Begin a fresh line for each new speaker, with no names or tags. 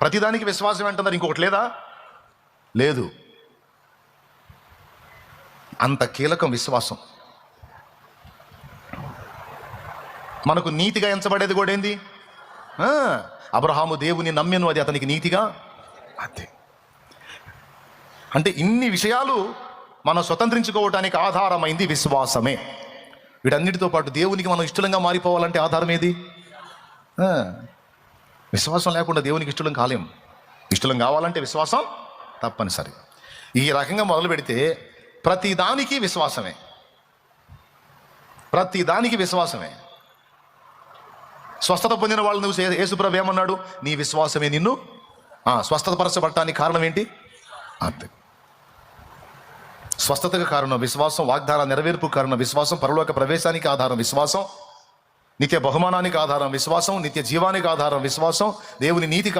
ప్రతిదానికి విశ్వాసం అంటున్నారు. ఇంకొకటి లేదా? లేదు. అంత కీలకం విశ్వాసం. మనకు నీతిగా ఎంచబడేది కూడా ఏంది? అబ్రహాము దేవుని నమ్మెను అది అతనికి నీతిగా? అంతే. అంటే ఇన్ని విషయాలు మనం స్వతంత్రించుకోవటానికి ఆధారమైంది విశ్వాసమే. వీటన్నిటితో పాటు దేవునికి మనం ఇష్టంగా మారిపోవాలంటే ఆధారం ఏది? విశ్వాసం లేకుండా దేవునికి ఇష్టం కాలేం. ఇష్టం కావాలంటే విశ్వాసం తప్పనిసరి. ఈ రకంగా మొదలు పెడితే ప్రతిదానికి విశ్వాసమే. ప్రతిదానికి విశ్వాసమే. స్వస్థత పొందిన వాళ్ళు నువ్వు యేసుప్రభు ఏమన్నాడు? నీ విశ్వాసమే నిన్ను ఆ, స్వస్థత పరచబడటానికి కారణం ఏంటి? అంతే స్వస్థతకు కారణం విశ్వాసం వాగ్దాన నెరవేర్పు కారణం విశ్వాసం పరలోక ప్రవేశానికి ఆధారం విశ్వాసం నిత్య బహుమానానికి ఆధారం విశ్వాసం నిత్య జీవానికి ఆధారం విశ్వాసం దేవుని నీతికి